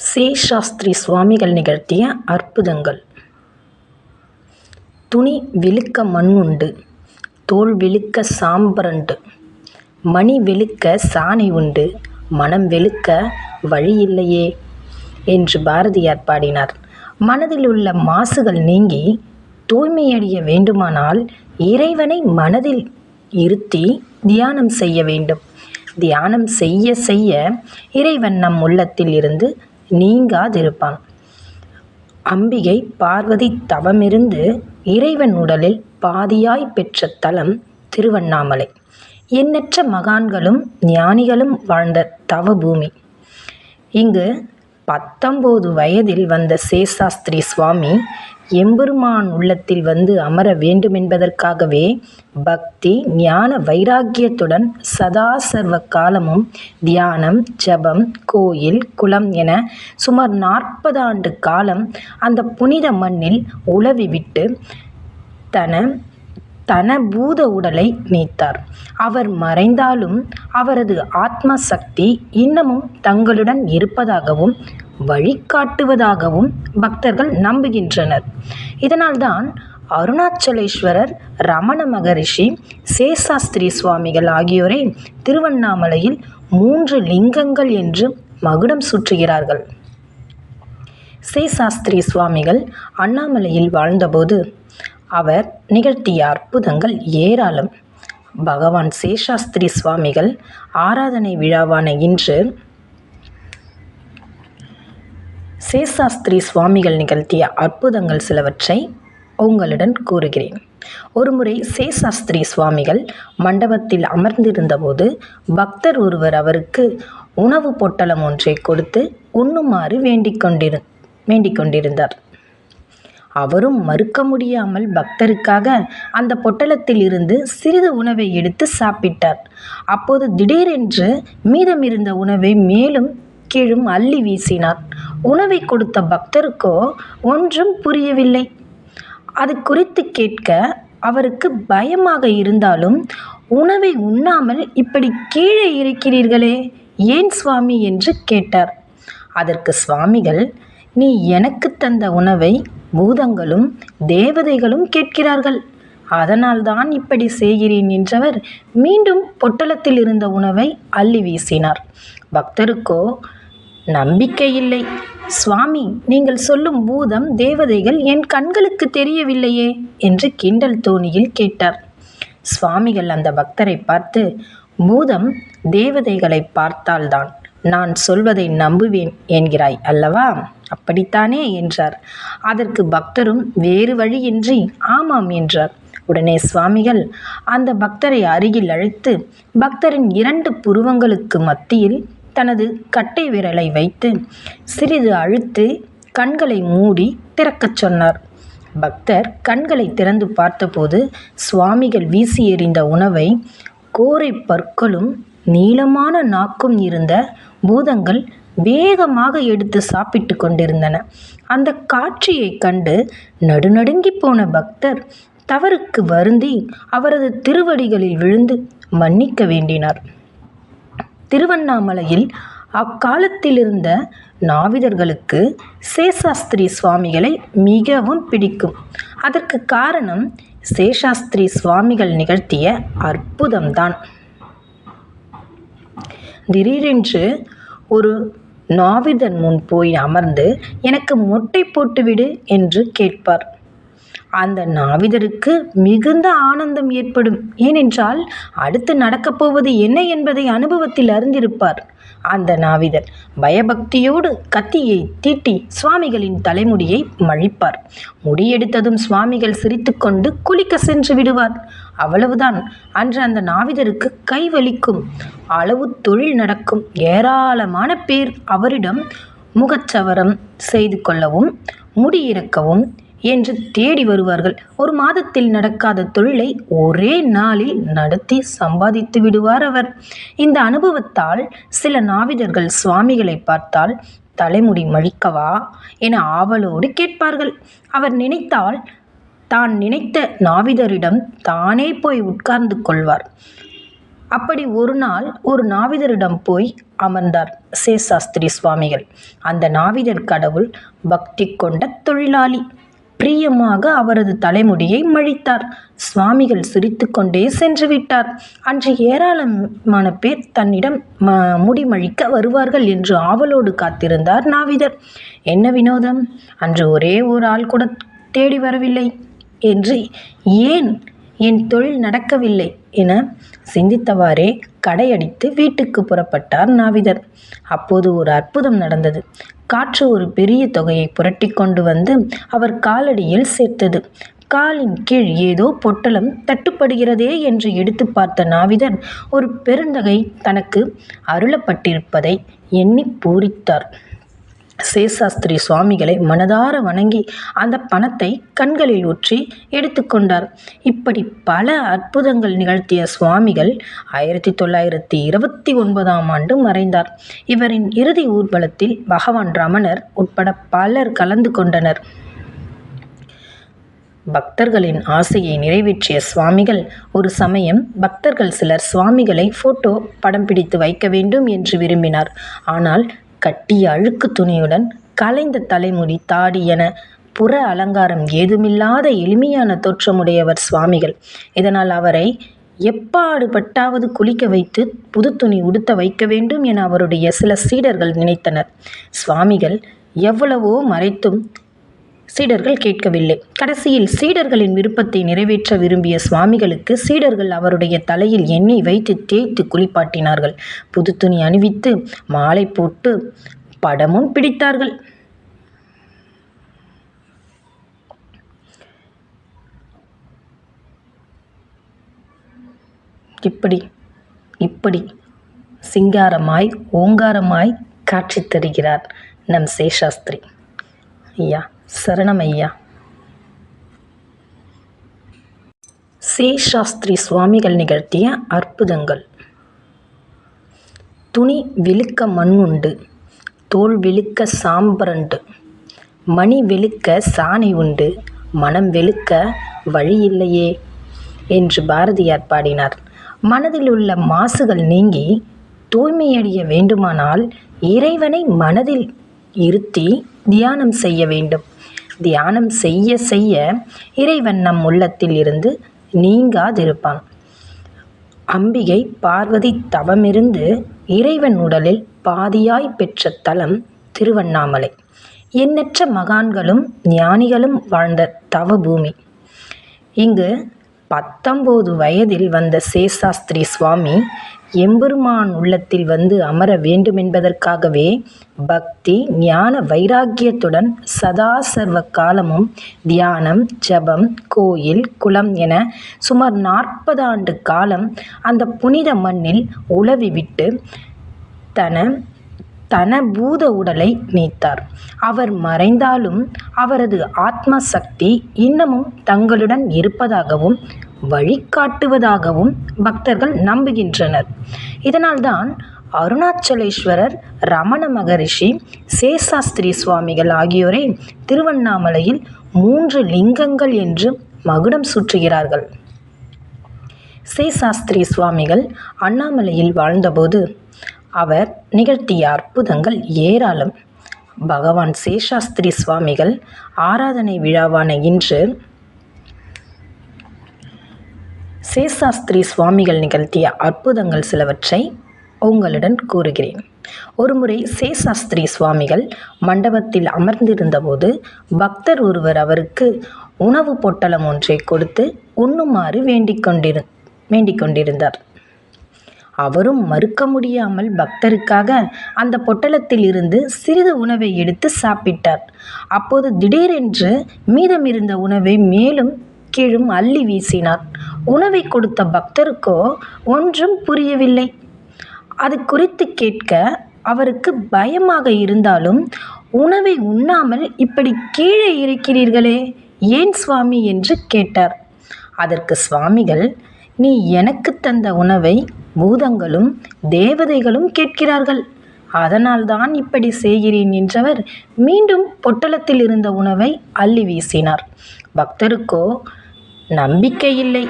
சேஷாஸ்திரி சுவாமிகள் நிகழ்த்திய அற்புதங்கள். துணி விழுக்க மண்ணுண்டு தோல் விழுக்க சாம்பரண்டு மணி வெளுக்க சாணை உண்டு மனம் வெளுக்க வழியில்லையே என்று பாரதியார் பாடினார். மனதில் உள்ள மாசுகள் நீங்கி தூய்மையடைய வேண்டுமானால் இறைவனை மனதில் இருத்தி தியானம் செய்ய வேண்டும். தியானம் செய்ய செய்ய இறைவன் நம் உள்ளத்தில் இருந்து நீங்காதிருப்பான். அம்பிகை பார்வதி தவமிருந்து இறைவன் உடலில் பாதியாய் பெற்ற தலம் திருவண்ணாமலை. எண்ணற்ற மகான்களும் ஞானிகளும் வாழ்ந்த தவபூமி. இங்கு பத்தொம்போது வயதில் வந்த சேஷாஸ்திரி சுவாமி எம்பெருமான் உள்ளத்தில் வந்து அமர வேண்டுமென்பதற்காகவே பக்தி ஞான வைராக்கியத்துடன் சதா சர்வ காலமும் தியானம் ஜபம் கோயில் குளம் என சுமார் நாற்பது ஆண்டு காலம் அந்த புனித மண்ணில் உலவிவிட்டு தன தன பூத உடலை நீத்தார். அவர் மறைந்தாலும் அவரது ஆத்ம சக்தி இன்னமும் தங்களுடன் இருப்பதாகவும் வழிகாட்டுவதாகவும் பக்தர்கள் நம்புகின்றனர். இதனால்தான் அருணாச்சலேஸ்வரர் ரமண மகரிஷி சேஷாஸ்திரி சுவாமிகள் ஆகியோரை திருவண்ணாமலையில் மூன்று லிங்கங்கள் என்று மகுடம் சுற்றுகிறார்கள். சேஷாஸ்திரி சுவாமிகள் அண்ணாமலையில் வாழ்ந்தபோது அவர் நிகழ்த்திய அற்புதங்கள் ஏராளம். பகவான் சேஷாஸ்திரி சுவாமிகள் ஆராதனை விழாவான இன்று சேஷாஸ்திரி சுவாமிகள் நிகழ்த்திய அற்புதங்கள் சிலவற்றை உங்களுடன் கூறுகிறேன். ஒருமுறை சேஷாஸ்திரி சுவாமிகள் மண்டபத்தில் அமர்ந்திருந்தபோது பக்தர் ஒருவர் அவருக்கு உணவு பொட்டலம் ஒன்றை கொடுத்து உண்ணுமாறு வேண்டிக் கொண்டிரு வேண்டிக் கொண்டிருந்தார். அவரும் மறுக்க முடியாமல் பக்தருக்காக அந்த பொட்டலத்தில் இருந்து சிறிது உணவை எடுத்து சாப்பிட்டார். அப்போது திடீரென்று மீதமிருந்த உணவை மேலும் கீழும் அள்ளி வீசினார் உணவை கொடுத்த பக்தருக்கோ ஒன்றும் புரியவில்லை. அது குறித்து கேட்க அவருக்கு பயமாக இருந்தாலும் உணவை உண்ணாமல் இப்படி கீழே இருக்கிறீர்களே ஏன் சுவாமி? என்று கேட்டார். அதற்கு சுவாமிகள் நீ எனக்கு தந்த உணவை பூதங்களும் தேவதைகளும் கேட்கிறார்கள். அதனால்தான் இப்படி செய்கிறேன் என்றவர் மீண்டும் பொட்டலத்தில் இருந்த உணவை அள்ளி வீசினார். பக்தருக்கோ நம்பிக்கை இல்லை சுவாமி நீங்கள் சொல்லும் பூதம் தேவதைகள் என் கண்களுக்கு தெரியவில்லையே என்று கிண்டல் தோணியில் கேட்டார். சுவாமிகள் அந்த பக்தரை பார்த்து பூதம் தேவதைகளை பார்த்தால்தான் நான் சொல்வதை நம்புவேன் என்கிறாய் அல்லவா? அப்படித்தானே? என்றார். அதற்கு பக்தரும் வேறு வழியின்றி ஆமாம் என்றார். உடனே சுவாமிகள் அந்த பக்தரை அருகில் அழைத்து பக்தரின் இரண்டு புருவங்களுக்கு மத்தியில் தனது கட்டை விரலை வைத்து சிறிது அழுத்து கண்களை மூடி திறக்கச் சொன்னார். பக்தர் கண்களை திறந்து பார்த்தபோது சுவாமிகள் வீசி எறிந்த உணவை கோரை பற்களும் நீளமான நாக்கும் இருந்த பூதங்கள் வேகமாக எடுத்து சாப்பிட்டு கொண்டிருந்தன. அந்த காட்சியை கண்டு நடுநடுங்கி போன பக்தர் தவறுக்கு வருந்தி அவரது திருவடிகளில் விழுந்து மன்னிக்க வேண்டினார். திருவண்ணாமலையில் அக்காலத்திலிருந்த நாவிதர்களுக்கு சேஷாஸ்திரி சுவாமிகளை மிகவும் பிடிக்கும். அதற்கு காரணம் சேஷாஸ்திரி சுவாமிகள் நிகழ்த்திய அற்புதம்தான். திடீரென்று ஒரு நாவிதன் முன் போய் அமர்ந்து எனக்கு மொட்டை போட்டுவிடு என்று கேட்பார். அந்த நாவிதருக்கு மிகுந்த ஆனந்தம் ஏற்படும். ஏனென்றால் அடுத்து நடக்கப் போவது என்ன என்பதை அனுபவத்தில் அறிந்திருப்பார். அந்த நாவிதர் பயபக்தியோடு கத்தியை தீட்டி சுவாமிகளின் தலைமுடியை மழிப்பார். முடியெடுத்ததும் சுவாமிகள் சிரித்துக்கொண்டு குளிக்க சென்று விடுவார். அவ்வளவுதான். அன்று அந்த நாவிதருக்கு கை வலிக்கும். அளவு தொழில் நடக்கும். ஏராளமான பேர் அவரிடம் முகச்சவரம் செய்து கொள்ளவும் முடியிறக்கவும் என்று தேடி வருவார்கள். ஒரு மாதத்தில் நடக்காத தொழிலை ஒரே நாளில் நடத்தி சம்பாதித்து விடுவார் அவர். இந்த அனுபவத்தால் சில நாவிதர்கள் சுவாமிகளை பார்த்தால் தலைமுடி மழிக்கவா என ஆவலோடு கேட்பார்கள். அவர் நினைத்தால் தான் நினைத்த நாவிதரிடம் தானே போய் உட்கார்ந்து கொள்வார். அப்படி ஒரு நாள் ஒரு நாவிதரிடம் போய் அமர்ந்தார் சேஷாஸ்திரி சுவாமிகள். அந்த நாவிதர் கடவுள் பக்தி கொண்ட தொழிலாளி. பிரியமாக அவரது தலைமுடியை மழித்தார். சுவாமிகள் சிரித்துக்கொண்டே சென்று விட்டார். அன்று ஏராளமான பேர் தன்னிடம் ம முடி மழிக்க வருவார்கள் என்று ஆவலோடு காத்திருந்தார் நாவிதர். என்ன வினோதம்? அன்று ஒரே ஒரு ஆள் கூட தேடி வரவில்லை என்று ஏன்? என் தொழில் நடக்கவில்லை என சிந்தித்தவாறே கடையடித்து வீட்டுக்கு புறப்பட்டார் நாவிதர். அப்போது ஒரு அற்புதம் நடந்தது. காற்று ஒரு பெரிய தொகையை புரட்டி கொண்டு வந்து அவர் காலடியில் சேர்த்தது. காலின் கீழ் ஏதோ பொட்டலம் தட்டுப்படுகிறதே என்று எடுத்து பார்த்த நாவிதர் ஒரு பெருந்தகை தனக்கு அருளப்பட்டிருப்பதை எண்ணி பூரித்தார். சேஷாஸ்திரி சுவாமிகளை மனதார வணங்கி அந்த பணத்தை கண்களில் ஊற்றி எடுத்துக்கொண்டார் இப்படி பல அற்புதங்கள் நிகழ்த்திய சுவாமிகள் ஆயிரத்தி தொள்ளாயிரத்தி இருபத்தி ஒன்பதாம் ஆண்டு மறைந்தார். இவரின் இறுதி ஊர்வலத்தில் பகவான் ரமணர் உட்பட பலர் கலந்து கொண்டனர். பக்தர்களின் ஆசையை நிறைவேற்றிய சுவாமிகள் ஒரு சமயம் பக்தர்கள் சிலர் சுவாமிகளை போட்டோ படம் பிடித்து வைக்க வேண்டும் என்று விரும்பினார். ஆனால் கட்டிய அழுக்கு துணியுடன் கலைந்த தலைமுடி தாடி என புற அலங்காரம் ஏதுமில்லாத எளிமையான தோற்றமுடையவர் சுவாமிகள். இதனால் அவரை எப்பாடுபட்டாவது குளிக்க வைத்து புது துணி உடுத்த வைக்க வேண்டும் என அவருடைய சில சீடர்கள் நினைத்தனர். சுவாமிகள் எவ்வளவோ மறைத்தும் சீடர்கள் கேட்கவில்லை. கடைசியில் சீடர்களின் விருப்பத்தை நிறைவேற்ற விரும்பிய சுவாமிகளுக்கு சீடர்கள் அவருடைய தலையில் எண்ணெய் வைத்து தேய்த்து குளிப்பாட்டினார்கள். புது துணி அணிவித்து மாலை போட்டு படமும் பிடித்தார்கள். இப்படி இப்படி சிங்காரமாய் ஓங்காரமாய் காட்சி தருகிறார் நம் சேஷாஸ்திரி. ஐயா. சரணமையா. சேஷாஸ்திரி சுவாமிகள் நிகழ்த்திய அற்புதங்கள். துணி விழுக்க மண்ணுண்டு தோல் விழுக்க சாம்பரண்டு மணி வெளுக்க சாணி உண்டு மனம் வெளுக்க வழி இல்லையே என்று பாரதியார் பாடினார். மனதில் உள்ள மாசுகள் நீங்கி தூய்மையடைய வேண்டுமானால் இறைவனை மனதில் இருத்தி தியானம் செய்ய வேண்டும். தியானம் செய்ய செய்ய இறைவன் நம் உள்ளத்தில் இருந்து நீங்காதிருப்பான். அம்பிகை பார்வதி தவமிருந்து இறைவன் உடலில் பாதியாய் பெற்ற தலம் திருவண்ணாமலை. எண்ணற்ற மகான்களும் ஞானிகளும் வாழ்ந்த தவபூமி. இங்கு பத்தொம்போது வயதில் வந்த சேஷாஸ்திரி சுவாமி எம்பெருமான் உள்ளத்தில் வந்து அமர வேண்டுமென்பதற்காகவே பக்தி ஞான வைராக்கியத்துடன் சதா சர்வ காலமும் தியானம் ஜபம் கோயில் குளம் என சுமார் நாற்பது ஆண்டு காலம் அந்த புனித மண்ணில் உலவிவிட்டு தன தன பூத உடலை நீத்தார். அவர் மறைந்தாலும் அவரது ஆத்ம சக்தி இன்னமும் தங்களுடன் இருப்பதாகவும் வழிகாட்டுவதாகவும் பக்தர்கள் நம்புகின்றனர். இதனால்தான் அருணாச்சலேஸ்வரர் ரமண மகரிஷி சேஷாஸ்திரி சுவாமிகள் ஆகியோரை திருவண்ணாமலையில் மூன்று லிங்கங்கள் என்று மகுடம் சுற்றுகிறார்கள். சேசாஸ்திரி சுவாமிகள் அண்ணாமலையில் வாழ்ந்தபோது அவர் நிகழ்த்திய அற்புதங்கள் ஏராளம். பகவான் சேஷாஸ்திரி சுவாமிகள் ஆராதனை விழாவான இன்று சேஷாஸ்திரி சுவாமிகள் நிகழ்த்திய அற்புதங்கள் சிலவற்றை உங்களுடன் கூறுகிறேன். ஒருமுறை சேஷாஸ்திரி சுவாமிகள் மண்டபத்தில் அமர்ந்திருந்தபோது பக்தர் ஒருவர் அவருக்கு உணவு பொட்டலம் ஒன்றை கொடுத்து உண்ணுமாறு வேண்டிக் கொண்டிரு வேண்டிக் கொண்டிருந்தார் அவரும் மறுக்க முடியாமல் பக்தருக்காக அந்த பொட்டலத்தில் இருந்து சிறிது உணவை எடுத்து சாப்பிட்டார். அப்போது திடீரென்று மீதமிருந்த உணவை மேலும் கீழும் அள்ளி வீசினார். உணவை கொடுத்த பக்தருக்கோ ஒன்றும் புரியவில்லை. அது குறித்து கேட்க அவருக்கு பயமாக இருந்தாலும் உணவை உண்ணாமல் இப்படி கீழே இருக்கிறீர்களே ஏன் சுவாமி? என்று கேட்டார். அதற்கு சுவாமிகள் நீ எனக்கு தந்த உணவை பூதங்களும் தேவதைகளும் கேட்கிறார்கள். அதனால்தான் இப்படி செய்கிறேன் என்றவர் மீண்டும் பொட்டலத்தில் இருந்த உணவை அள்ளி வீசினார். பக்தருக்கோ நம்பிக்கை இல்லை.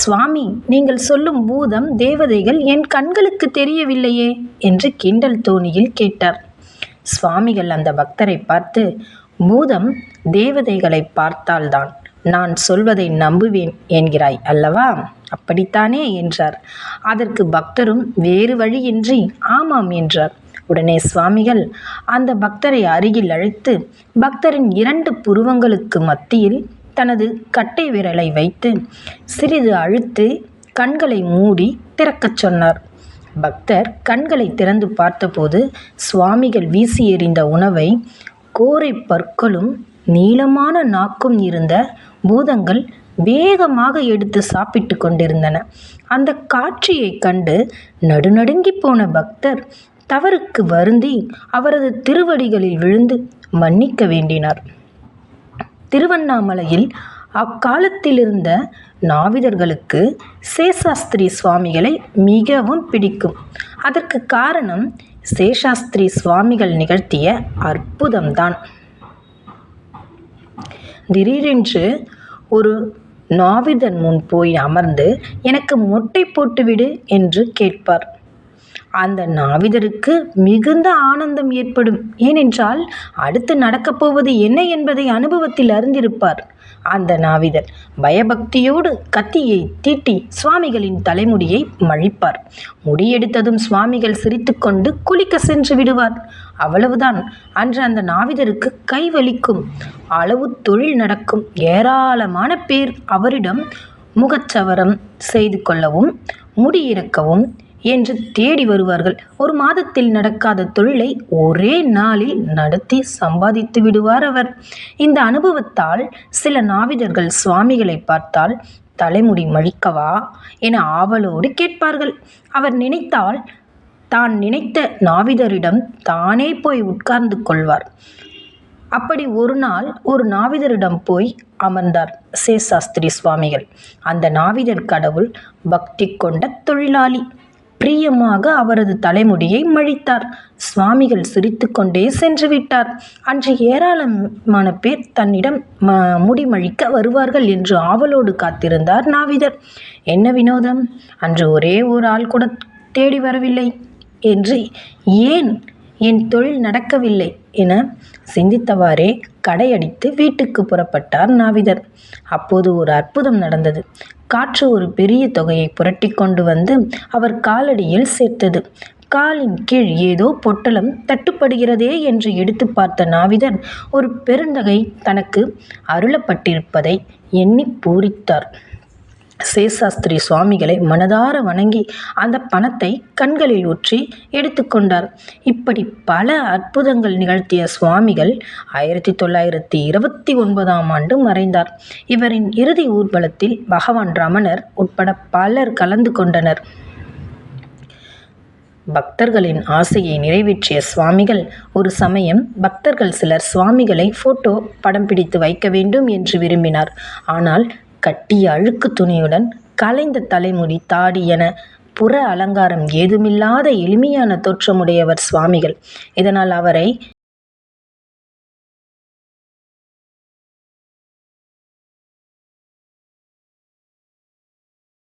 சுவாமி நீங்கள் சொல்லும் பூதம் தேவதைகள் என் கண்களுக்கு தெரியவில்லையே என்று கிண்டல் தோணியில் கேட்டார். சுவாமிகள் அந்த பக்தரை பார்த்து பூதம் தேவதைகளை பார்த்தால்தான். நான் சொல்வதை நம்புவேன் என்கிறாய் அல்லவா? அப்படித்தானே என்றார். அதற்கு பக்தரும் வேறு வழியின்றி ஆமாம் என்றார். உடனே சுவாமிகள் அந்த பக்தரை அருகில் அழைத்து பக்தரின் இரண்டு புருவங்களுக்கு மத்தியில் தனது கட்டை விரலை வைத்து சிறிது அழுத்து கண்களை மூடி திறக்கச் சொன்னார். பக்தர் கண்களை திறந்து பார்த்தபோது சுவாமிகள் வீசி எறிந்த உணவை கோரை பற்களும் நீளமான நாக்கும் இருந்த பூதங்கள் வேகமாக எடுத்து சாப்பிட்டு கொண்டிருந்தன. அந்த காட்சியை கண்டு நடுநடுங்கி போன பக்தர் தவறுக்கு வருந்தி அவரது திருவடிகளில் விழுந்து மன்னிக்க வேண்டினார். திருவண்ணாமலையில் அக்காலத்திலிருந்த நாவிதர்களுக்கு சேஷாஸ்திரி சுவாமிகளை மிகவும் பிடிக்கும். அதற்கு காரணம் சேஷாஸ்திரி சுவாமிகள் நிகழ்த்திய அற்புதம்தான். திடீரென்று ஒரு நாவிதன் முன் போய் அமர்ந்து எனக்கு மொட்டை போட்டுவிடு என்று கேட்பார். அந்த நாவிதருக்கு மிகுந்த ஆனந்தம் ஏற்படும். ஏனென்றால் அடுத்து நடக்கப் போவது என்ன என்பதை அனுபவத்தில் அறிந்திருப்பார். அந்த நாவிதர் பயபக்தியோடு கத்தியை தீட்டி சுவாமிகளின் தலைமுடியை மழிப்பார். முடியெடுத்ததும் சுவாமிகள் சிரித்துக்கொண்டு குளிக்க சென்று விடுவார். அவ்வளவுதான். அன்று அந்த நாவிதருக்கு கை வலிக்கும். அளவு தொழில் நடக்கும். ஏராளமான பேர் அவரிடம் முகச்சவரம் செய்து கொள்ளவும் முடியிறக்கவும் என்று தேடி வருவார்கள். ஒரு மாதத்தில் நடக்காத தொழிலை ஒரே நாளில் நடத்தி சம்பாதித்து விடுவார் அவர். இந்த அனுபவத்தால் சில நாவிதர்கள் சுவாமிகளை பார்த்தால் தலைமுடி மழிக்கவா என ஆவலோடு கேட்பார்கள். அவர் நினைத்தால் தான் நினைத்த நாவிதரிடம் தானே போய் உட்கார்ந்து கொள்வார். அப்படி ஒரு நாள் ஒரு நாவிதரிடம் போய் அமர்ந்தார் சேஷாஸ்திரி சுவாமிகள். அந்த நாவிதர் கடவுள் பக்தி கொண்ட தொழிலாளி. பிரியமாக அவரது தலைமுடியை மழித்தார். சுவாமிகள் சிரித்துக்கொண்டே சென்று விட்டார். அன்று ஏராளமான பேர் தன்னிடம் ம முடிமழிக்க வருவார்கள் என்று ஆவலோடு காத்திருந்தார் நாவிதர். என்ன வினோதம்? அன்று ஒரே ஒரு ஆள் கூட தேடி வரவில்லை என்று ஏன் என் தொழில் நடக்கவில்லை? என சிந்தித்தவாறே கடையடித்து வீட்டுக்கு புறப்பட்டார் நாவிதர். அப்போது ஒரு அற்புதம் நடந்தது. காற்று ஒரு பெரிய தொகையை புரட்டி கொண்டு வந்து அவர் காலடியில் சேர்த்தது. காலின் கீழ் ஏதோ பொட்டலம் தட்டுப்படுகிறதே என்று எடுத்து பார்த்த நாவிதர் ஒரு பெருந்தகை தனக்கு அருளப்பட்டிருப்பதை எண்ணி பூரித்தார். சேஷாஸ்திரி சுவாமிகளை மனதார வணங்கி அந்த பணத்தை கண்களில் ஊற்றி எடுத்துக்கொண்டார் இப்படி பல அற்புதங்கள் நிகழ்த்திய சுவாமிகள் ஆயிரத்தி தொள்ளாயிரத்தி இருபத்தி ஒன்பதாம் ஆண்டு மறைந்தார். இவரின் இறுதி ஊர்வலத்தில் பகவான் ரமணர் உட்பட பலர் கலந்து கொண்டனர். பக்தர்களின் ஆசையை நிறைவேற்றிய சுவாமிகள் ஒரு சமயம் பக்தர்கள் சிலர் சுவாமிகளை போட்டோ படம் பிடித்து வைக்க வேண்டும் என்று விரும்பினார். ஆனால் கட்டிய அழுக்கு துணியுடன் கலைந்த தலைமுடி தாடி என புற அலங்காரம் ஏதுமில்லாத எளிமையான தோற்றமுடையவர் சுவாமிகள். இதனால் அவரை